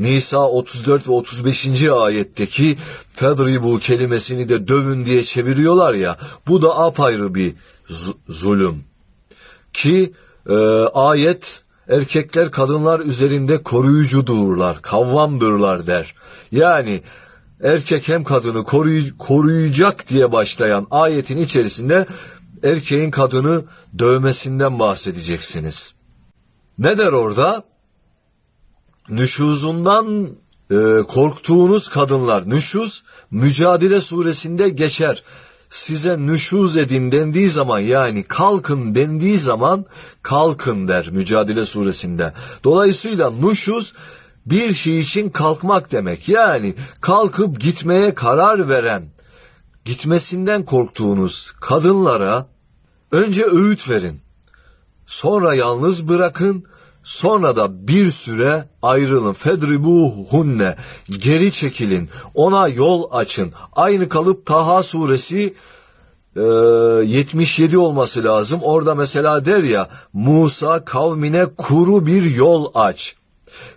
Nisa 34 ve 35. ayetteki fedribu kelimesini de dövün diye çeviriyorlar ya bu da apayrı bir zulüm. Ki e, ayet erkekler kadınlar üzerinde koruyucudurlar, kavvamdırlar der. Yani erkek hem kadını koruy- koruyacak diye başlayan ayetin içerisinde erkeğin kadını dövmesinden bahsedeceksiniz. Ne der orada? Nüşuzundan e, korktuğunuz kadınlar. Nüşuz Mücadele suresinde geçer. Size nüşuz edin dendiği zaman yani kalkın dendiği zaman kalkın der Mücadele suresinde. Dolayısıyla nüşuz bir şey için kalkmak demek. Yani kalkıp gitmeye karar veren, gitmesinden korktuğunuz kadınlara önce öğüt verin. Sonra yalnız bırakın, sonra da bir süre ayrılın. Fedribu hunne, geri çekilin, ona yol açın. Aynı kalıp Taha suresi e, 77 olması lazım. Orada mesela der ya, Musa kavmine kuru bir yol aç.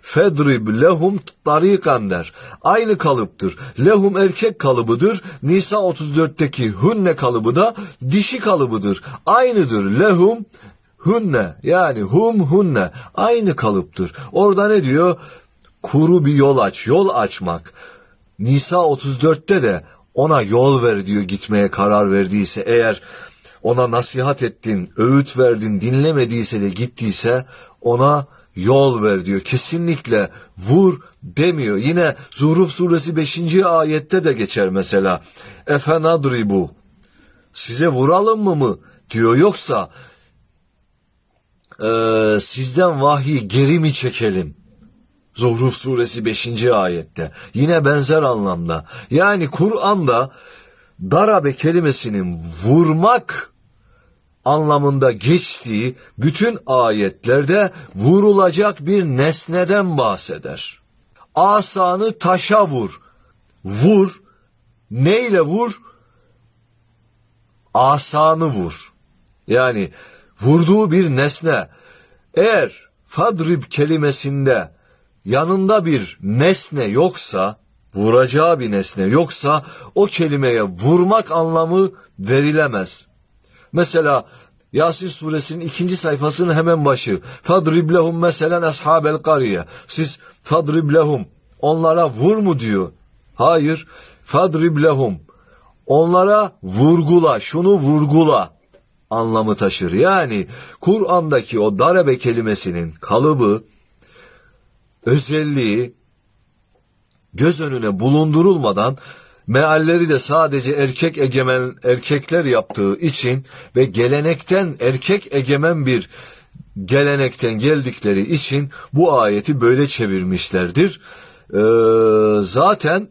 Fedrib lehum tarikan der. Aynı kalıptır. Lehum erkek kalıbıdır. Nisa 34'teki hünne kalıbı da dişi kalıbıdır. Aynıdır. Lehum hünne yani hum hunne aynı kalıptır. Orada ne diyor? Kuru bir yol aç, yol açmak. Nisa 34'te de ona yol ver diyor gitmeye karar verdiyse eğer ona nasihat ettin, öğüt verdin, dinlemediyse de gittiyse ona yol ver diyor. Kesinlikle vur demiyor. Yine Zuhruf suresi 5. ayette de geçer mesela. Efenadribu. Size vuralım mı mı diyor yoksa eee, sizden vahiy geri mi çekelim? Zuhruf suresi 5. ayette. Yine benzer anlamda. Yani Kur'an'da darabe kelimesinin vurmak anlamında geçtiği bütün ayetlerde vurulacak bir nesneden bahseder. Asanı taşa vur. Vur. Neyle vur? Asanı vur. Yani vurduğu bir nesne. Eğer fadrib kelimesinde yanında bir nesne yoksa, vuracağı bir nesne yoksa o kelimeye vurmak anlamı verilemez. Mesela Yasin suresinin ikinci sayfasının hemen başı. Fadrib lehum meselen ashabel kariye. Siz fadrib lehum onlara vur mu diyor. Hayır. Fadrib lehum onlara vurgula, şunu vurgula anlamı taşır. Yani Kur'an'daki o darebe kelimesinin kalıbı, özelliği göz önüne bulundurulmadan mealleri de sadece erkek egemen erkekler yaptığı için ve gelenekten erkek egemen bir gelenekten geldikleri için bu ayeti böyle çevirmişlerdir. Ee, zaten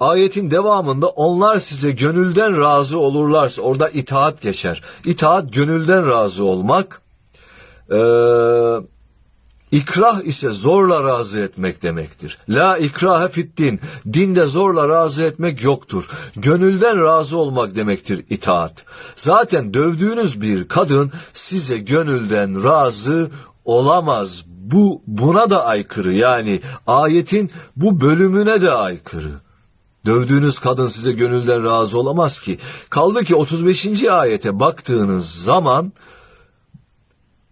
ayetin devamında onlar size gönülden razı olurlarsa orada itaat geçer. İtaat gönülden razı olmak. Ee, İkrah ise zorla razı etmek demektir. La ikrahe fiddin. Dinde zorla razı etmek yoktur. Gönülden razı olmak demektir itaat. Zaten dövdüğünüz bir kadın size gönülden razı olamaz. Bu buna da aykırı. Yani ayetin bu bölümüne de aykırı. Dövdüğünüz kadın size gönülden razı olamaz ki. Kaldı ki 35. ayete baktığınız zaman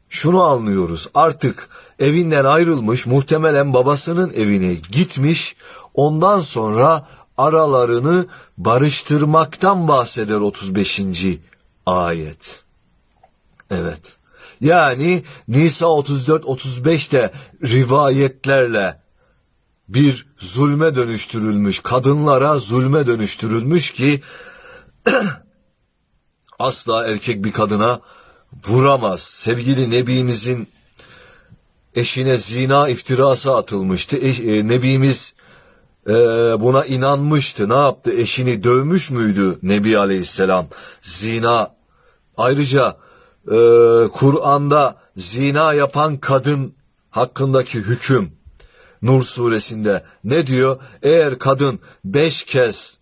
şunu anlıyoruz. Artık evinden ayrılmış, muhtemelen babasının evine gitmiş. Ondan sonra aralarını barıştırmaktan bahseder 35. ayet. Evet. Yani Nisa 34-35'te rivayetlerle bir zulme dönüştürülmüş, kadınlara zulme dönüştürülmüş ki asla erkek bir kadına vuramaz. Sevgili Nebimizin eşine zina iftirası atılmıştı. Eş, e, Nebimiz e, buna inanmıştı. Ne yaptı? Eşini dövmüş müydü Nebi Aleyhisselam? Zina. Ayrıca e, Kur'an'da zina yapan kadın hakkındaki hüküm Nur suresinde ne diyor? Eğer kadın beş kez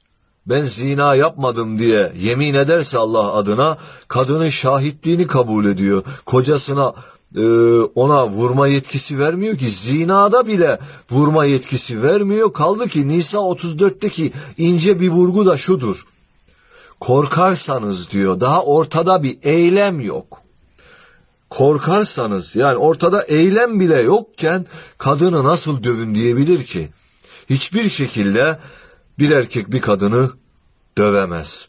ben zina yapmadım diye yemin ederse Allah adına kadının şahitliğini kabul ediyor. Kocasına e, ona vurma yetkisi vermiyor ki zinada bile vurma yetkisi vermiyor. Kaldı ki Nisa 34'teki ince bir vurgu da şudur. Korkarsanız diyor daha ortada bir eylem yok. Korkarsanız yani ortada eylem bile yokken kadını nasıl dövün diyebilir ki? Hiçbir şekilde bir erkek bir kadını dövemez.